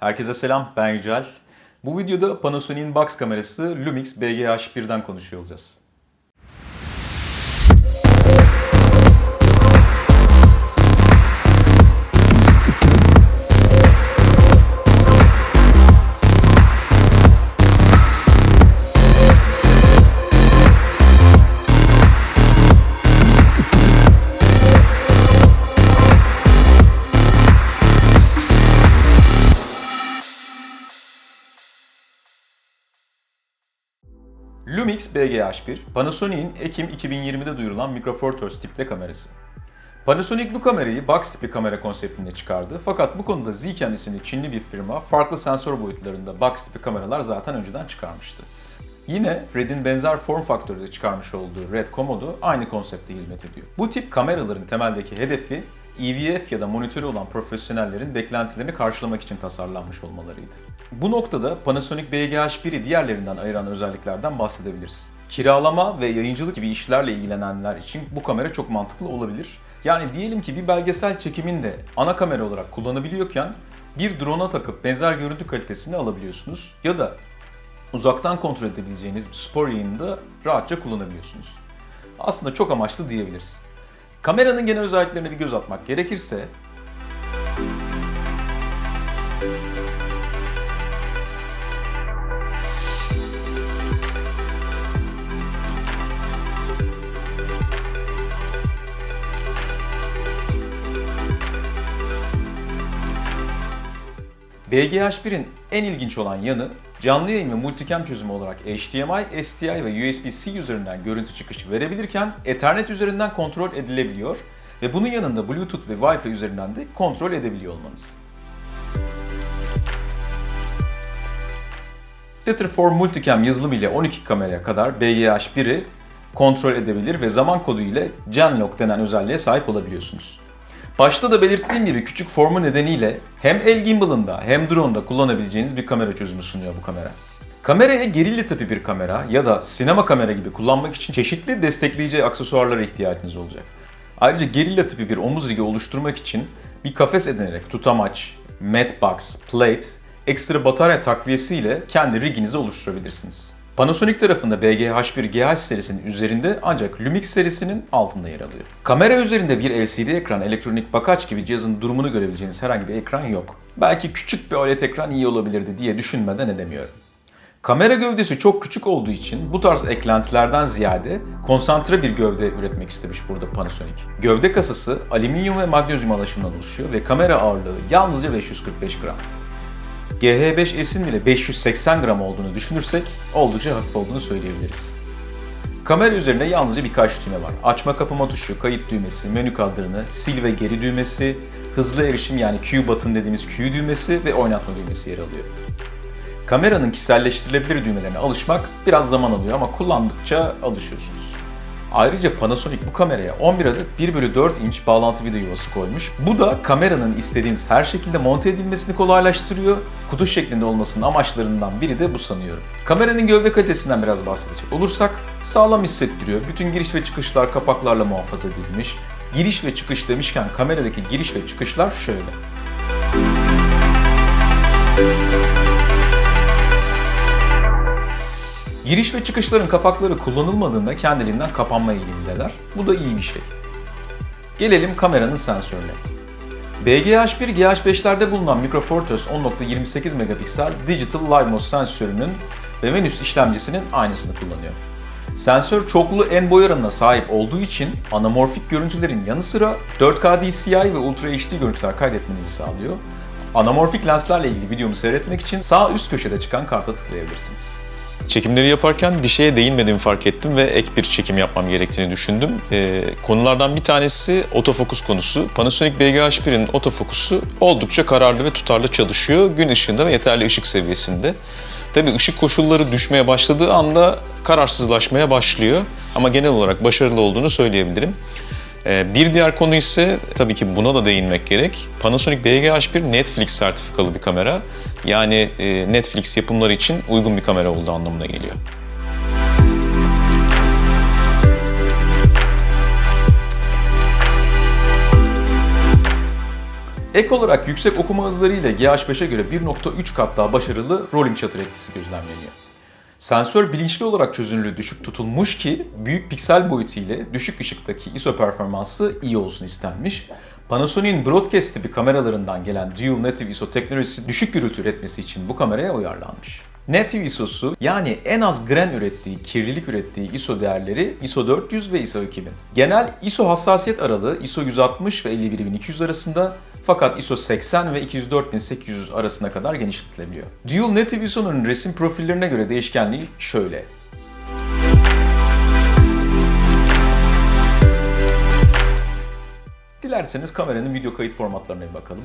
Herkese selam, ben Yücel. Bu videoda Panasonic'in box kamerası Lumix BGH1'den konuşuyor olacağız. Lumix BGH1, Panasonic'in Ekim 2020'de duyurulan Micro Four Thirds tipte kamerası. Panasonic bu kamerayı box tipi kamera konseptinde çıkardı fakat bu konuda Zcam isimli Çinli bir firma farklı sensör boyutlarında box tipi kameralar zaten önceden çıkarmıştı. Yine Red'in benzer form faktörde çıkarmış olduğu Red Komodo aynı konsepte hizmet ediyor. Bu tip kameraların temeldeki hedefi EVF ya da monitörü olan profesyonellerin beklentilerini karşılamak için tasarlanmış olmalarıydı. Bu noktada Panasonic BGH1'i diğerlerinden ayıran özelliklerden bahsedebiliriz. Kiralama ve yayıncılık gibi işlerle ilgilenenler için bu kamera çok mantıklı olabilir. Yani diyelim ki bir belgesel çekiminde ana kamera olarak kullanabiliyorken bir drone'a takıp benzer görüntü kalitesini alabiliyorsunuz ya da uzaktan kontrol edebileceğiniz bir spor yayınında rahatça kullanabiliyorsunuz. Aslında çok amaçlı diyebiliriz. Kameranın genel özelliklerine bir göz atmak gerekirse BGH1'in en ilginç olan yanı canlı yayın ve multicam çözümü olarak HDMI, SDI ve USB-C üzerinden görüntü çıkışı verebilirken Ethernet üzerinden kontrol edilebiliyor ve bunun yanında Bluetooth ve Wi-Fi üzerinden de kontrol edebiliyor olmanız. Sitter for Multicam yazılımı ile 12 kameraya kadar BGH1'i kontrol edebilir ve zaman kodu ile Genlock denen özelliğe sahip olabiliyorsunuz. Başta da belirttiğim gibi küçük formu nedeniyle hem el gimbal'ında hem drone'da kullanabileceğiniz bir kamera çözümü sunuyor bu kamera. Kameraya gerilla tipi bir kamera ya da sinema kamera gibi kullanmak için çeşitli destekleyici aksesuarlara ihtiyacınız olacak. Ayrıca gerilla tipi bir omuz rigi oluşturmak için bir kafes edinerek tutamaç, matbox, plate, ekstra batarya takviyesiyle kendi riginizi oluşturabilirsiniz. Panasonic tarafında BGH1 GH serisinin üzerinde ancak Lumix serisinin altında yer alıyor. Kamera üzerinde bir LCD ekran, elektronik bakaç gibi cihazın durumunu görebileceğiniz herhangi bir ekran yok. Belki küçük bir OLED ekran iyi olabilirdi diye düşünmeden edemiyorum. Kamera gövdesi çok küçük olduğu için bu tarz eklentilerden ziyade konsantre bir gövde üretmek istemiş burada Panasonic. Gövde kasası alüminyum ve magnezyum alaşımından oluşuyor ve kamera ağırlığı yalnızca 545 gram. GH5S'in bile 580 gram olduğunu düşünürsek oldukça hafif olduğunu söyleyebiliriz. Kamera üzerinde yalnızca birkaç düğme var. Açma kapama tuşu, kayıt düğmesi, menü kadranı, sil ve geri düğmesi, hızlı erişim yani Q button dediğimiz Q düğmesi ve oynatma düğmesi yer alıyor. Kameranın kişiselleştirilebilir düğmelerine alışmak biraz zaman alıyor ama kullandıkça alışıyorsunuz. Ayrıca Panasonic bu kameraya 11 adet 1 bölü 4 inç bağlantı video yuvası koymuş. Bu da kameranın istediğiniz her şekilde monte edilmesini kolaylaştırıyor. Kutu şeklinde olmasının amaçlarından biri de bu sanıyorum. Kameranın gövde kalitesinden biraz bahsedecek olursak sağlam hissettiriyor. Bütün giriş ve çıkışlar kapaklarla muhafaza edilmiş. Giriş ve çıkış demişken kameradaki giriş ve çıkışlar şöyle. Giriş ve çıkışların kapakları kullanılmadığında kendiliğinden kapanma eğilimindeler. Bu da iyi bir şey. Gelelim kameranın sensörüne. BGH1 GH5'lerde bulunan Micro Four Thirds 10.28 megapiksel Digital Live Mode sensörünün ve Venus işlemcisinin aynısını kullanıyor. Sensör çoklu en boy oranına sahip olduğu için anamorfik görüntülerin yanı sıra 4K DCI ve Ultra HD görüntüler kaydetmenizi sağlıyor. Anamorfik lenslerle ilgili videomu seyretmek için sağ üst köşede çıkan karta tıklayabilirsiniz. Çekimleri yaparken bir şeye değinmediğimi fark ettim ve ek bir çekim yapmam gerektiğini düşündüm. Ee, konulardan bir tanesi otofokus konusu. Panasonic BGH1'in otofokusu oldukça kararlı ve tutarlı çalışıyor. Gün ışığında ve yeterli ışık seviyesinde. Tabii ışık koşulları düşmeye başladığı anda kararsızlaşmaya başlıyor. Ama genel olarak başarılı olduğunu söyleyebilirim. Ee, bir diğer konu ise tabii ki buna da değinmek gerek. Panasonic BGH1 Netflix sertifikalı bir kamera. Yani e, Netflix yapımları için uygun bir kamera olduğu anlamına geliyor. Ek olarak yüksek okuma hızları ile GH5'e göre 1.3 kat daha başarılı rolling shutter etkisi gözlemleniyor. Sensör bilinçli olarak çözünürlüğü düşük tutulmuş ki büyük piksel boyutu ile düşük ışıktaki ISO performansı iyi olsun istenmiş. Panasonic'in broadcast tipi kameralarından gelen Dual Native ISO teknolojisi düşük gürültü üretmesi için bu kameraya uyarlanmış. Native ISO'su yani en az gren ürettiği, kirlilik ürettiği ISO değerleri ISO 400 ve ISO 2000. Genel ISO hassasiyet aralığı ISO 160 ve 51200 arasında fakat ISO 80 ve 204800 arasına kadar genişletilebiliyor. Dual Native ISO'nun resim profillerine göre değişkenliği şöyle. Dilerseniz kameranın video kayıt formatlarına bir bakalım.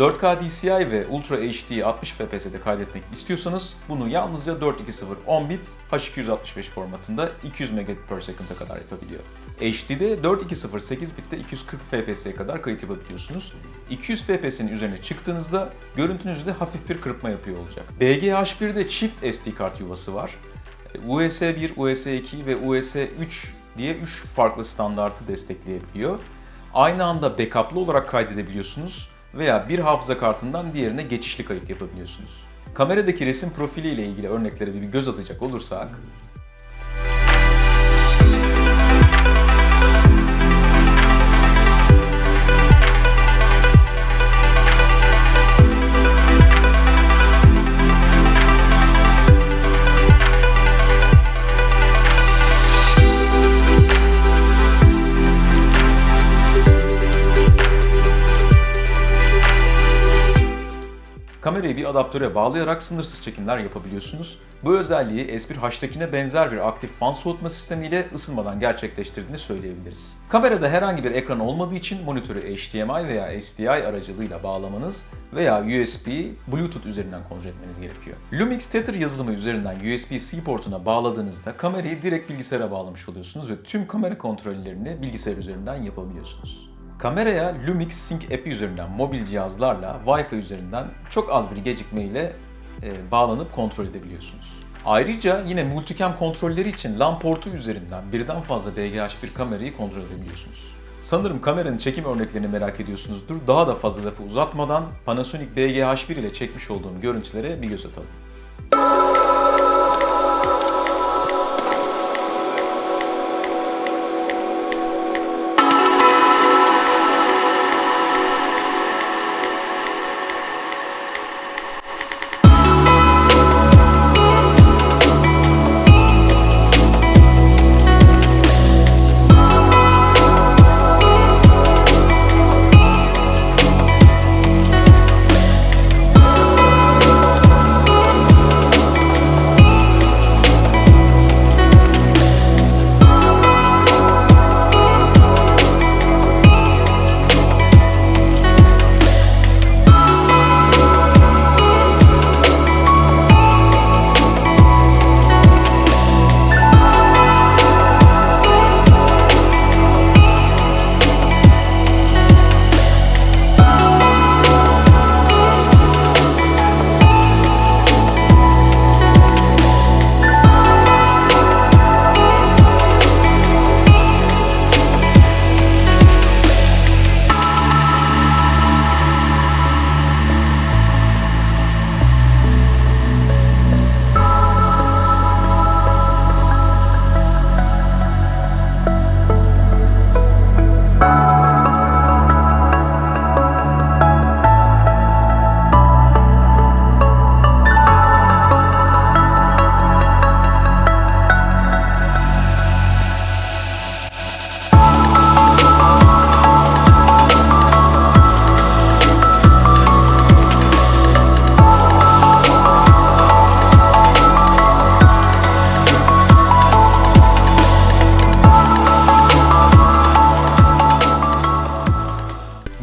...4K DCI ve Ultra HD 60 FPS'de kaydetmek istiyorsanız bunu yalnızca 420 10 bit H265 formatında 200 megabit per second'a kadar yapabiliyor. HD'de 420 8 bitte 240 FPS'ye kadar kayıt yapabiliyorsunuz. 200 FPS'nin üzerine çıktığınızda görüntünüzde hafif bir kırpma yapıyor olacak. BGH1'de çift SD kart yuvası var. US1, US2 ve US3 diye 3 farklı standartı destekleyebiliyor. Aynı anda backup'lı olarak kaydedebiliyorsunuz veya bir hafıza kartından diğerine geçişli kayıt yapabiliyorsunuz. Kameradaki resim profili ile ilgili örneklere bir göz atacak olursak, Kamerayı bir adaptöre bağlayarak sınırsız çekimler yapabiliyorsunuz. Bu özelliği S1H'takine benzer bir aktif fan soğutma sistemiyle ısınmadan gerçekleştirdiğini söyleyebiliriz. Kamerada herhangi bir ekran olmadığı için monitörü HDMI veya SDI aracılığıyla bağlamanız veya USB, Bluetooth üzerinden kontrol etmeniz gerekiyor. Lumix Tether yazılımı üzerinden USB-C portuna bağladığınızda kamerayı direkt bilgisayara bağlamış oluyorsunuz ve tüm kamera kontrollerini bilgisayar üzerinden yapabiliyorsunuz. Kameraya Lumix Sync app'i üzerinden mobil cihazlarla Wi-Fi üzerinden çok az bir gecikme ile e, bağlanıp kontrol edebiliyorsunuz. Ayrıca yine multicam kontrolleri için LAN portu üzerinden birden fazla BGH1 kamerayı kontrol edebiliyorsunuz. Sanırım kameranın çekim örneklerini merak ediyorsunuzdur. Daha da fazla lafı uzatmadan Panasonic BGH1 ile çekmiş olduğum görüntülere bir göz atalım.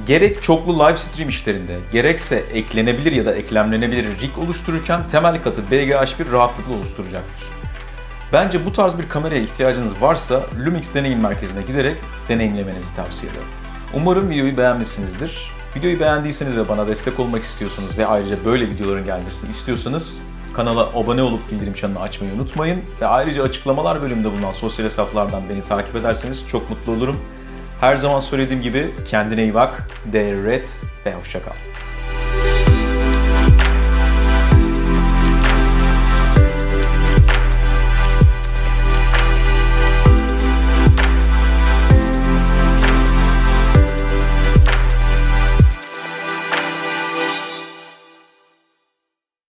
Gerek çoklu live stream işlerinde, gerekse eklenebilir ya da eklemlenebilir rig oluştururken temel katı BGH1 rahatlıkla oluşturacaktır. Bence bu tarz bir kameraya ihtiyacınız varsa Lumix Deneyim Merkezi'ne giderek deneyimlemenizi tavsiye ederim. Umarım videoyu beğenmişsinizdir. Videoyu beğendiyseniz ve bana destek olmak istiyorsanız ve ayrıca böyle videoların gelmesini istiyorsanız kanala abone olup bildirim çanını açmayı unutmayın ve ayrıca açıklamalar bölümünde bulunan sosyal hesaplardan beni takip ederseniz çok mutlu olurum. Her zaman söylediğim gibi kendine iyi bak, değer üret ve hoşçakal.